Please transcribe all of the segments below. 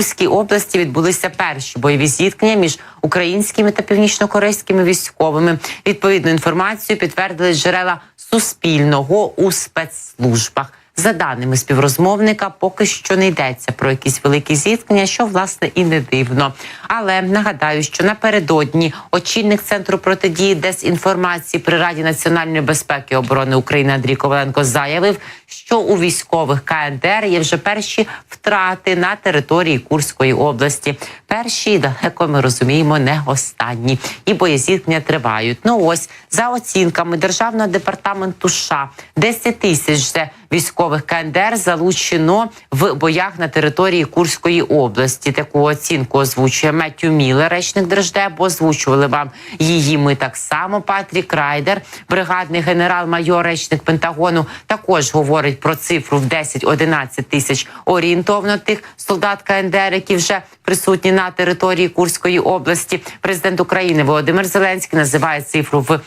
Курській області відбулися перші бойові зіткнення між українськими та північнокорейськими військовими. Відповідну інформацію підтвердили джерела Суспільного у спецслужбах. За даними співрозмовника, поки що не йдеться про якісь великі зіткнення, що власне і не дивно. Але нагадаю, що напередодні очільник центру протидії дезінформації при Раді національної безпеки і оборони України Андрій Коваленко заявив, що у військових КНДР є вже перші втрати на території Курської області. Перші далеко ми розуміємо, не останні, і боєзіткнення тривають. Ну ось за оцінками державного департаменту США 10 тисяч військових КНДР залучено в боях на території Курської області. Таку оцінку озвучує Меттю Міллер, речник Держдепу. Озвучували вам її. Ми так само. Патрік Райдер, бригадний генерал-майор, речник Пентагону, також говорить про цифру в 10-11 тисяч орієнтовно тих солдат КНДР, які вже присутні на території Курської області. Президент України Володимир Зеленський називає цифру в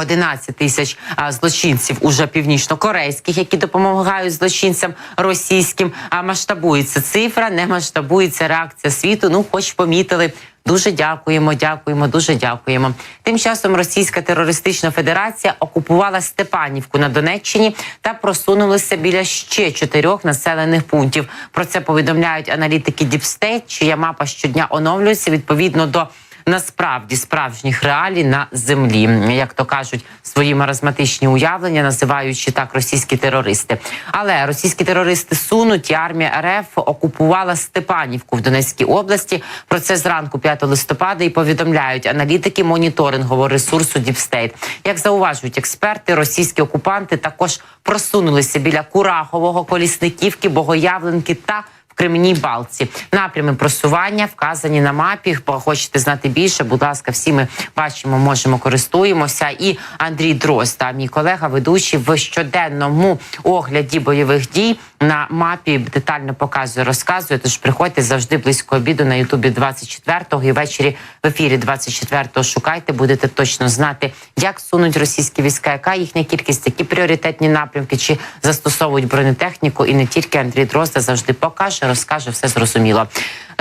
11 тисяч злочинців уже північно-корейських, які допомагають злочинцям російським. А масштабується цифра, не масштабується реакція світу. Ну, хоч помітили. Дуже дякуємо, дякуємо, дуже дякуємо. Тим часом Російська терористична федерація окупувала Степанівку на Донеччині та просунулася біля ще чотирьох населених пунктів. Про це повідомляють аналітики Діпстейт, чия мапа щодня оновлюється відповідно до насправді справжніх реалій на землі, як то кажуть, свої маразматичні уявлення, називаючи так російські терористи. Але російські терористи сунуть і армія РФ окупувала Степанівку в Донецькій області. Про це зранку 5 листопада і повідомляють аналітики моніторингового ресурсу Діпстейт. Як зауважують експерти, російські окупанти також просунулися біля Курахового, Колісниківки, Богоявленки та в Кремінній Балці. Напрями просування вказані на мапі. Хочете знати більше? Будь ласка, всі ми бачимо, можемо користуємося. І Андрій Дрозда, мій колега, ведучий в щоденному огляді бойових дій на мапі детально показує, розказує. Тож приходьте завжди близько обіду на Ютубі 24-го і ввечері в ефірі 24-го Шукайте, будете точно знати, як сунуть російські війська, яка їхня кількість, які пріоритетні напрямки, чи застосовують бронетехніку, і не тільки Андрій Дрозда завжди покаже розкаже все зрозуміло.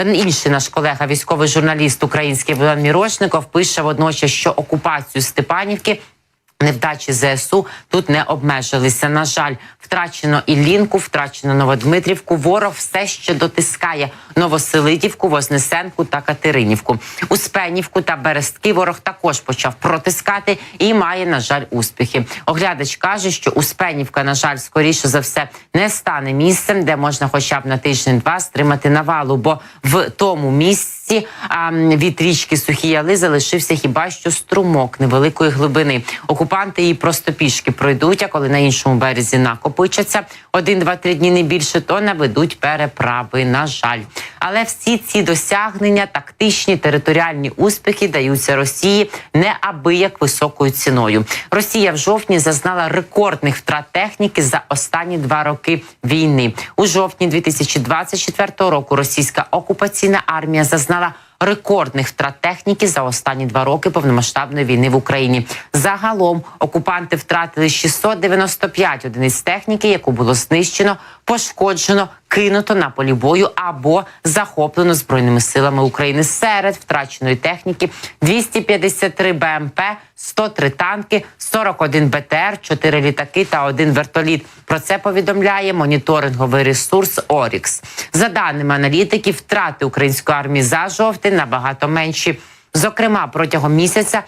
Інший наш колега, військовий журналіст український Богдан Мірошников, пише водночас, що окупацію Степанівки. Невдачі ЗСУ тут не обмежилися. На жаль, втрачено Іллінку, втрачено Новодмитрівку. Ворог все ще дотискає Новоселидівку, Вознесенку та Катеринівку. Успенівку та Берестки ворог також почав протискати і має, на жаль, успіхи. Оглядач каже, що Успенівка, на жаль, скоріше за все не стане місцем, де можна, хоча б на тиждень-два стримати навалу. Бо в тому місці а, від річки Сухі Яли залишився хіба що струмок невеликої глибини. Окупанти її просто пішки пройдуть. А коли на іншому березі накопичаться один, два, три дні не більше, то наведуть переправи. На жаль, але всі ці досягнення, тактичні територіальні успіхи даються Росії неабияк високою ціною. Росія в жовтні зазнала рекордних втрат техніки за останні два роки війни. У жовтні 2024 року російська окупаційна армія зазнала nada. Рекордних втрат техніки за останні два роки повномасштабної війни в Україні. Загалом окупанти втратили 695 одиниць техніки, яку було знищено, пошкоджено, кинуто на полі бою або захоплено збройними силами України. Серед втраченої техніки 253 БМП, 103 танки, 41 БТР, 4 літаки та один вертоліт. Про це повідомляє моніторинговий ресурс Орікс. За даними аналітиків, втрати української армії за жовтень набагато менші. Зокрема, протягом місяця.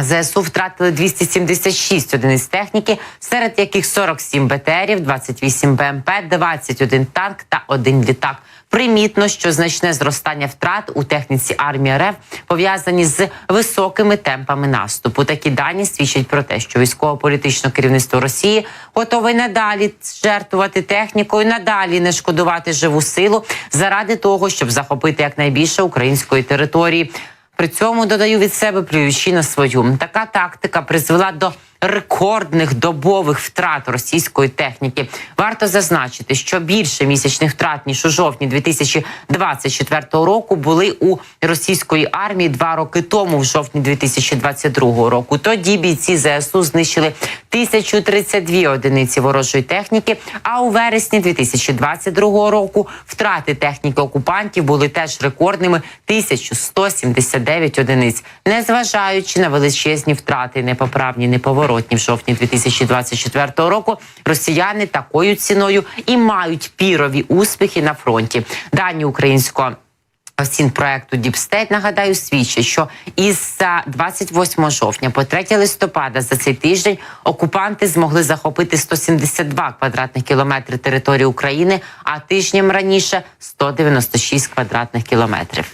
ЗСУ втратили 276 одиниць техніки, серед яких 47 БТРів, 28 БМП, 21 танк та один літак. Примітно, що значне зростання втрат у техніці армії РФ пов'язані з високими темпами наступу. Такі дані свідчать про те, що військово-політичне керівництво Росії готове надалі жертвувати технікою, надалі не шкодувати живу силу заради того, щоб захопити якнайбільше української території. При цьому додаю від себе плюючи на свою така тактика призвела до рекордних добових втрат російської техніки. Варто зазначити, що більше місячних втрат ніж у жовтні 2024 року були у російської армії два роки тому, в жовтні 2022 року. Тоді бійці ЗСУ знищили 1032 одиниці ворожої техніки. А у вересні 2022 року втрати техніки окупантів були теж рекордними 1179 одиниць, незважаючи на величезні втрати, непоправні, неповоротні в жовтні 2024 року. Росіяни такою ціною і мають пірові успіхи на фронті. Дані українського Стін проекту Діпстейт нагадаю свідчить, що із 28 жовтня по 3 листопада за цей тиждень окупанти змогли захопити 172 квадратних кілометри території України, а тижнем раніше 196 квадратних кілометрів.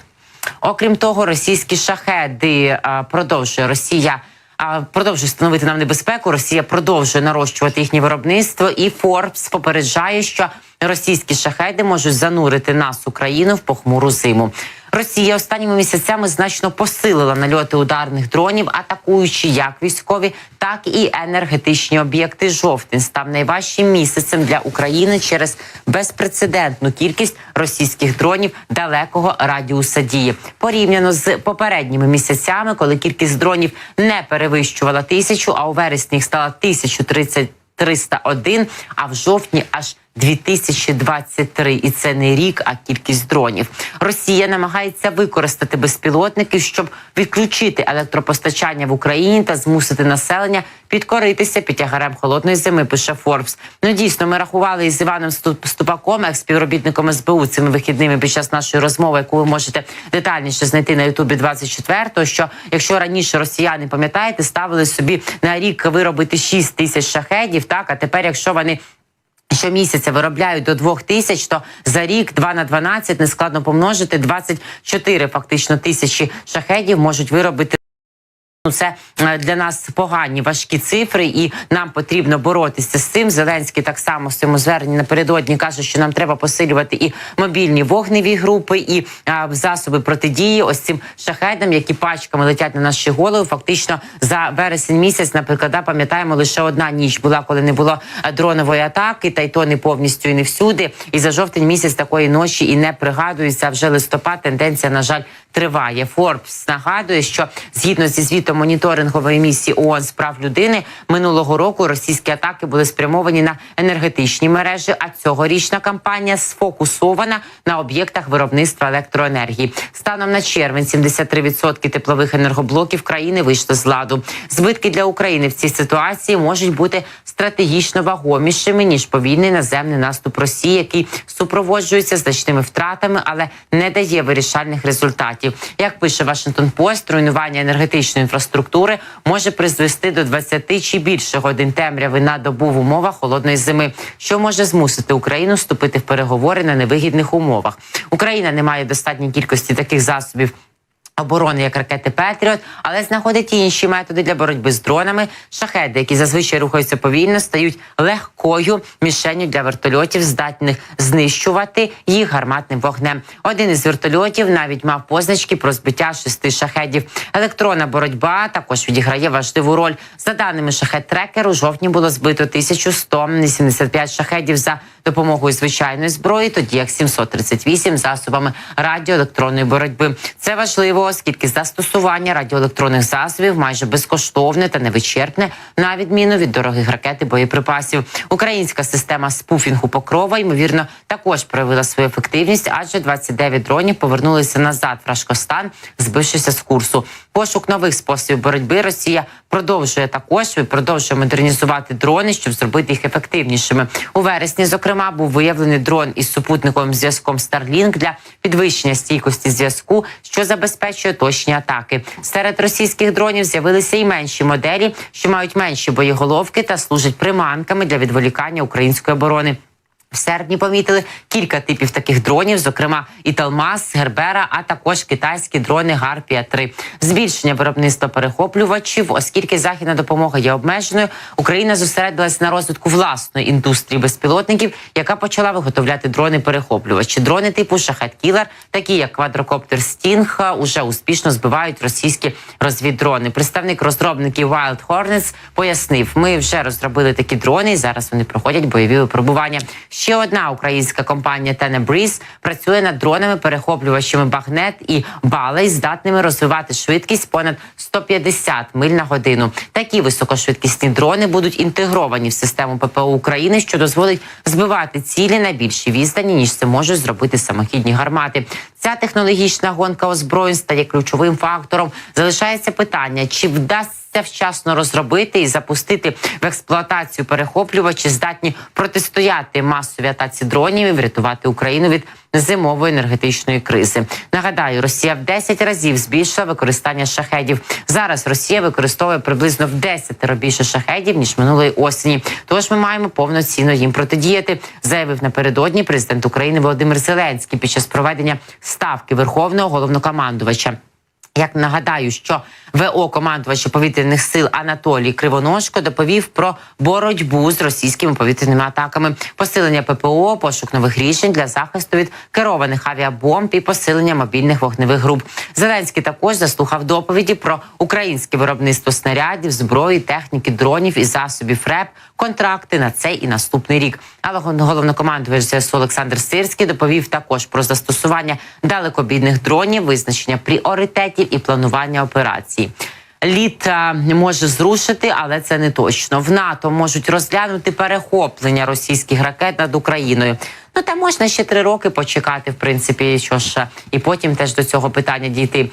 Окрім того, російські шахеди продовжує Росія. А, Продовжує становити нам небезпеку. Росія продовжує нарощувати їхнє виробництво, і Форбс попереджає, що російські шахеди можуть занурити нас, Україну, в похмуру зиму. Росія останніми місяцями значно посилила нальоти ударних дронів, атакуючи як військові, так і енергетичні об'єкти. Жовтень став найважчим місяцем для України через безпрецедентну кількість російських дронів далекого радіуса дії. Порівняно з попередніми місяцями, коли кількість дронів не перевищувала тисячу, а у вересні їх стало 1030 301, а в жовтні аж 2023. І це не рік, а кількість дронів. Росія намагається використати безпілотники, щоб відключити електропостачання в Україні та змусити населення підкоритися під тягарем холодної зими. Пише Форбс. Ну дійсно, ми рахували із Іваном Ступаком, як співробітником СБУ цими вихідними під час нашої розмови, яку ви можете детальніше знайти на Ютубі 24-го, Що якщо раніше росіяни пам'ятаєте, ставили собі на рік виробити 6 тисяч шахедів, так а тепер, якщо вони Щомісяця виробляють до 2 тисяч, то за рік 2 на 12 нескладно помножити 24 фактично тисячі шахедів можуть виробити. Ну, Це е, для нас погані важкі цифри, і нам потрібно боротися з цим. Зеленський так само в цьому зверненні напередодні каже, що нам треба посилювати і мобільні вогневі групи, і а, засоби протидії. Ось цим шахедам, які пачками летять на наші голови. Фактично за вересень місяць, наприклад, да, пам'ятаємо, лише одна ніч була, коли не було дронової атаки, та й то не повністю і не всюди. І за жовтень місяць такої ночі і не пригадується. Вже листопад тенденція, на жаль, триває. Форбс нагадує, що згідно зі звітом моніторингової місії ООН з прав людини минулого року російські атаки були спрямовані на енергетичні мережі. А цьогорічна кампанія сфокусована на об'єктах виробництва електроенергії. Станом на червень 73% теплових енергоблоків країни вийшли з ладу. Збитки для України в цій ситуації можуть бути стратегічно вагомішими ніж повільний наземний наступ Росії, який супроводжується значними втратами, але не дає вирішальних результатів. Як пише Вашингтон Пост, руйнування енергетичної інфраструктури може призвести до 20 чи більше годин темряви на добу в умовах холодної зими, що може змусити Україну вступити в переговори на невигідних умовах. Україна не має достатньої кількості таких засобів. Оборони як ракети Петріот, але знаходить інші методи для боротьби з дронами. Шахеди, які зазвичай рухаються повільно, стають легкою мішенню для вертольотів, здатних знищувати їх гарматним вогнем. Один із вертольотів навіть мав позначки про збиття шести шахедів. Електронна боротьба також відіграє важливу роль. За даними шахет трекеру, жовтні було збито 1175 шахедів за допомогою звичайної зброї, тоді як 738 засобами радіоелектронної боротьби. Це важливо, оскільки застосування радіоелектронних засобів майже безкоштовне та невичерпне, на відміну від дорогих ракет і боєприпасів. Українська система спуфінгу покрова ймовірно також проявила свою ефективність, адже 29 дронів повернулися назад в Рашкостан, збившися з курсу. Пошук нових способів боротьби Росія продовжує також і продовжує модернізувати дрони, щоб зробити їх ефективнішими. У вересні, зокрема, був виявлений дрон із супутниковим зв'язком Starlink для підвищення стійкості зв'язку, що забезпечує точні атаки. Серед російських дронів з'явилися і менші моделі, що мають менші боєголовки та служать приманками для відволікання української оборони. В серпні помітили кілька типів таких дронів, зокрема і Талмас, Гербера, а також китайські дрони Гарпія 3 Збільшення виробництва перехоплювачів, оскільки західна допомога є обмеженою. Україна зосередилась на розвитку власної індустрії безпілотників, яка почала виготовляти дрони перехоплювачі. Дрони типу Шахет Кілер, такі як квадрокоптер Стінг, уже успішно збивають російські розвіддрони. Представник розробників Wild Hornets пояснив: ми вже розробили такі дрони, і зараз вони проходять бойові випробування. Ще одна українська компанія Tenebreeze працює над дронами перехоплювачами Багнет і Балей, здатними розвивати швидкість понад 150 миль на годину. Такі високошвидкісні дрони будуть інтегровані в систему ППО України, що дозволить збивати цілі на більшій відстані, ніж це можуть зробити самохідні гармати. Ця технологічна гонка озброєнь стає ключовим фактором. Залишається питання, чи вдасться вчасно розробити і запустити в експлуатацію перехоплювачі, здатні протистояти масовій атаці дронів і врятувати Україну від зимової енергетичної кризи. Нагадаю, Росія в 10 разів збільшила використання шахедів. Зараз Росія використовує приблизно в 10 більше шахедів ніж минулої осені. Тож ми маємо повноцінно їм протидіяти, заявив напередодні президент України Володимир Зеленський під час проведення ставки верховного головнокомандувача. Як нагадаю, що ВО командувача повітряних сил Анатолій Кривоножко доповів про боротьбу з російськими повітряними атаками, посилення ППО, пошук нових рішень для захисту від керованих авіабомб і посилення мобільних вогневих груп. Зеленський також заслухав доповіді про українське виробництво снарядів, зброї, техніки, дронів і засобів РЕП, контракти на цей і наступний рік. Але головнокомандувач ЗСУ Олександр Сирський доповів також про застосування далекобійних дронів, визначення пріоритетів і планування операцій. Літ може зрушити, але це не точно. В НАТО можуть розглянути перехоплення російських ракет над Україною. Ну та можна ще три роки почекати, в принципі, що ж і потім теж до цього питання дійти.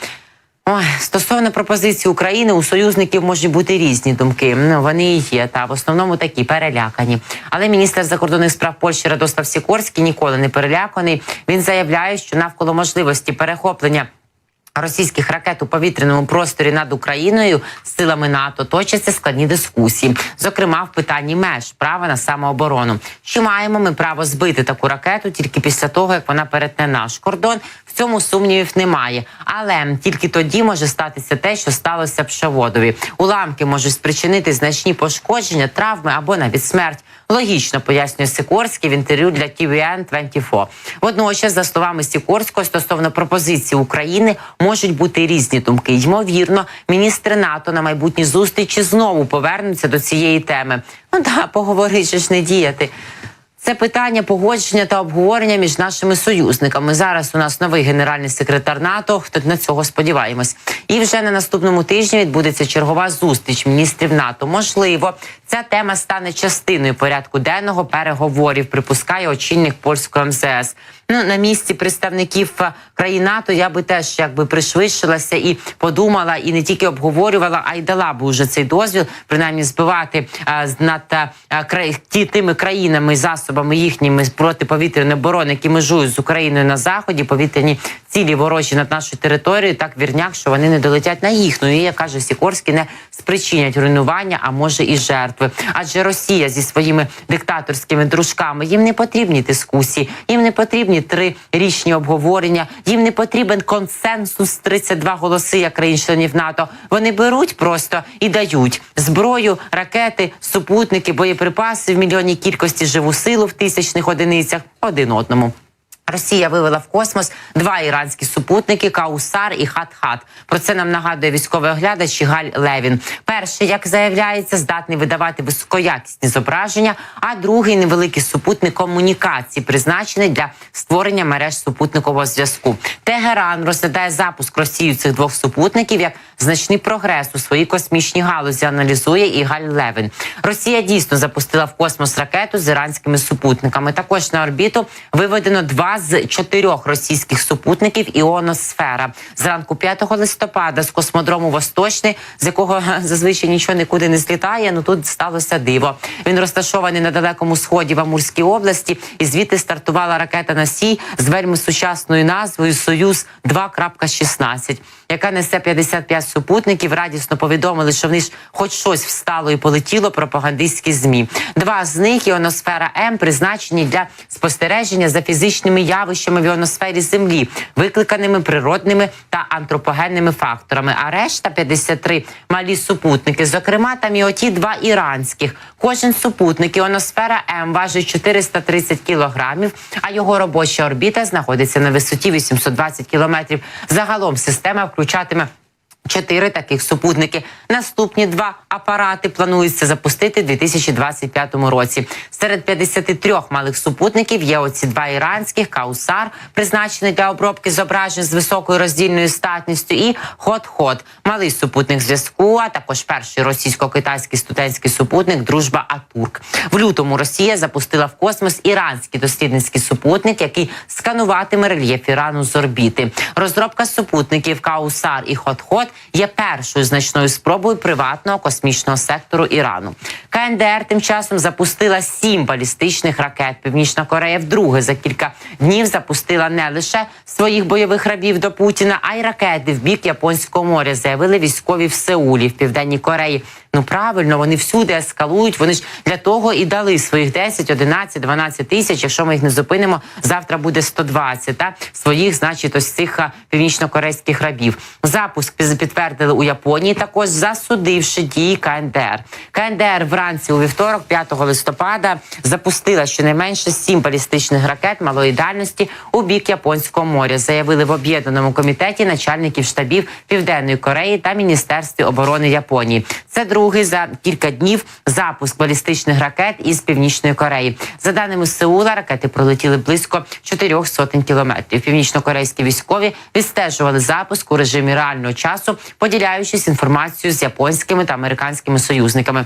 Ой, стосовно пропозиції України у союзників можуть бути різні думки. Ну вони є та в основному такі перелякані. Але міністр закордонних справ Польщі Радослав Сікорський ніколи не переляканий. Він заявляє, що навколо можливості перехоплення. Російських ракет у повітряному просторі над Україною силами НАТО точаться складні дискусії, зокрема в питанні меж права на самооборону. Чи маємо ми право збити таку ракету тільки після того, як вона перетне наш кордон? В цьому сумнівів немає. Але тільки тоді може статися те, що сталося в Шаводові. Уламки можуть спричинити значні пошкодження, травми або навіть смерть. Логічно пояснює Сикорський в інтерв'ю для TVN 24 Водночас, за словами Сікорського, стосовно пропозиції України можуть бути різні думки. Ймовірно, міністри НАТО на майбутній зустрічі знову повернуться до цієї теми. Ну да, поговорити ж не діяти. Це питання погодження та обговорення між нашими союзниками. Зараз у нас новий генеральний секретар НАТО. Хто на цього сподіваємось, і вже на наступному тижні відбудеться чергова зустріч міністрів НАТО. Можливо, ця тема стане частиною порядку денного переговорів. Припускає очільник польського МЗС. Ну на місці представників країн НАТО я би теж якби пришвидшилася і подумала, і не тільки обговорювала, а й дала би уже цей дозвіл, принаймні збивати а, над а, край ті тими країнами засобами їхніми протиповітряної оборони, які межують з Україною на заході, повітряні цілі ворожі над нашою територією, так вірняк, що вони не долетять на їхню. І як каже Сікорський, не спричинять руйнування, а може і жертви. Адже Росія зі своїми диктаторськими дружками їм не потрібні дискусії, їм не потрібні три річні обговорення. Їм не потрібен консенсус 32 голоси як країн-членів НАТО. Вони беруть просто і дають зброю, ракети, супутники, боєприпаси в мільйонній кількості живу силу в тисячних одиницях один одному. Росія вивела в космос два іранські супутники Каусар і Хат-Хат. Про це нам нагадує військовий оглядач Галь Левін. Перший, як заявляється, здатний видавати високоякісні зображення, а другий невеликий супутник комунікації, призначений для створення мереж супутникового зв'язку. Тегеран розглядає запуск Росії цих двох супутників як значний прогрес у своїй космічній галузі. Аналізує і Галь Левін. Росія дійсно запустила в космос ракету з іранськими супутниками. Також на орбіту виведено два з чотирьох російських супутників іоносфера. Зранку 5 листопада з космодрому Восточний, з якого зазвичай нічого нікуди не злітає. Ну тут сталося диво. Він розташований на далекому сході в Амурській області, і звідти стартувала ракета Носій з вельми сучасною назвою Союз 2.16, яка несе 55 супутників. Радісно повідомили, що в них хоч щось встало і полетіло. Пропагандистські змі. Два з них іоносфера М призначені для спостереження за фізичними явищами в іоносфері Землі, викликаними природними та антропогенними факторами. А решта 53 малі супутники. Зокрема, там і оті два іранських. Кожен супутник іоносфера М важить 430 кілограмів, а його робоча орбіта знаходиться на висоті 820 кілометрів. Загалом система bıçağı demem. Чотири таких супутники. Наступні два апарати планується запустити в 2025 році. Серед 53 малих супутників є оці два іранських Каусар, призначені для обробки зображень з високою роздільною статністю, і Хот-Хот, малий супутник зв'язку, а також перший російсько-китайський студентський супутник Дружба Атурк. В лютому Росія запустила в космос іранський дослідницький супутник, який скануватиме рельєф Ірану з орбіти. Розробка супутників Каусар і Хот-Хот є першою значною спробою приватного космічного сектору Ірану. КНДР тим часом запустила сім балістичних ракет. Північна Корея вдруге за кілька днів запустила не лише своїх бойових рабів до Путіна, а й ракети в бік Японського моря. Заявили військові в Сеулі в південній Кореї. Ну правильно, вони всюди ескалують. Вони ж для того і дали своїх 10, 11, 12 тисяч. Якщо ми їх не зупинимо, завтра буде 120, та своїх, значить, ось цих північно-корейських рабів. Запуск підтвердили у Японії, також засудивши дії КНДР. КНДР вранці у вівторок, 5 листопада, запустила щонайменше сім балістичних ракет малої дальності у бік Японського моря. Заявили в об'єднаному комітеті начальників штабів Південної Кореї та Міністерстві оборони Японії. Це другий за кілька днів запуск балістичних ракет із північної Кореї. За даними Сеула, ракети пролетіли близько чотирьох сотень кілометрів. Північно-корейські військові відстежували запуск у режимі реального часу, поділяючись інформацією з японськими та американськими союзниками.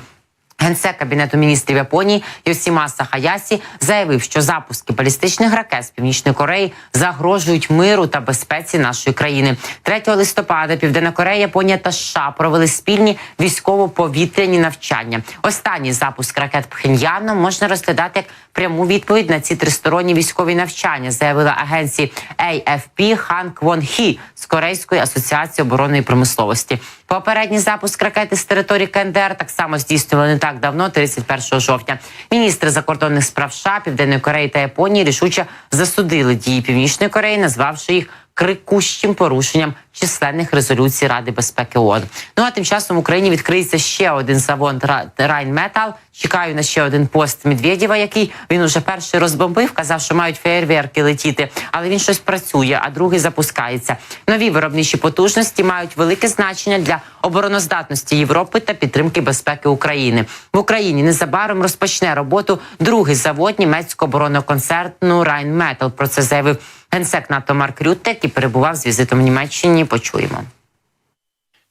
Генсек кабінету міністрів Японії Йосімаса Хаясі заявив, що запуски балістичних ракет з північної Кореї загрожують миру та безпеці нашої країни. 3 листопада Південна Корея, Японія та США провели спільні військово-повітряні навчання. Останній запуск ракет Пхеньяном можна розглядати як пряму відповідь на ці тристоронні військові навчання, заявила агенції AFP Хан Квон Хі з Корейської асоціації оборонної промисловості. Попередній запуск ракети з території КНДР так само здійснювали не так давно, 31 жовтня. Міністри закордонних справ США, Південної Кореї та Японії рішуче засудили дії Північної Кореї, назвавши їх крикущим порушенням численних резолюцій Ради безпеки ООН. Ну а тим часом в Україні відкриється ще один завод Райнметал. Чекаю на ще один пост Медведєва, який він уже перший розбомбив, казав, що мають феєрверки летіти, але він щось працює, а другий запускається. Нові виробничі потужності мають велике значення для обороноздатності Європи та підтримки безпеки України. В Україні незабаром розпочне роботу другий завод німецького концерну Райнметал. Про це заявив генсек НАТО Марк Рютте, який перебував з візитом в Німеччині. Почуємо.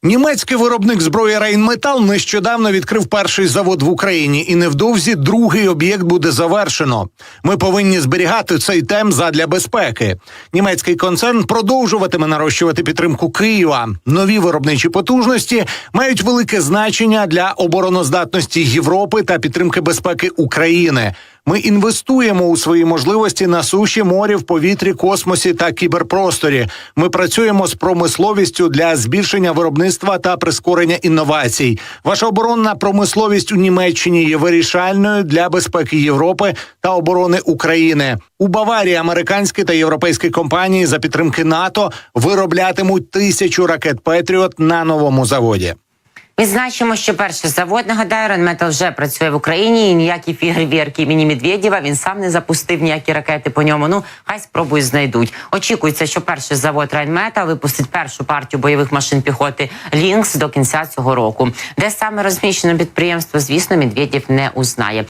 Німецький виробник зброї Рейнметал нещодавно відкрив перший завод в Україні, і невдовзі другий об'єкт буде завершено. Ми повинні зберігати цей темп задля безпеки. Німецький концерн продовжуватиме нарощувати підтримку Києва. Нові виробничі потужності мають велике значення для обороноздатності Європи та підтримки безпеки України. Ми інвестуємо у свої можливості на суші, морі, в повітрі, космосі та кіберпросторі. Ми працюємо з промисловістю для збільшення виробництва та прискорення інновацій. Ваша оборонна промисловість у Німеччині є вирішальною для безпеки Європи та оборони України. У Баварії американські та європейські компанії за підтримки НАТО вироблятимуть тисячу ракет Петріот на новому заводі. Відзначимо, що перший завод нагадаю, Ренметал вже працює в Україні. І ніякі фігервірки імені Медведєва він сам не запустив ніякі ракети по ньому. Ну хай спробують знайдуть. Очікується, що перший завод Райнметал випустить першу партію бойових машин піхоти Лінкс до кінця цього року. Де саме розміщено підприємство, звісно, Медведєв не узнає.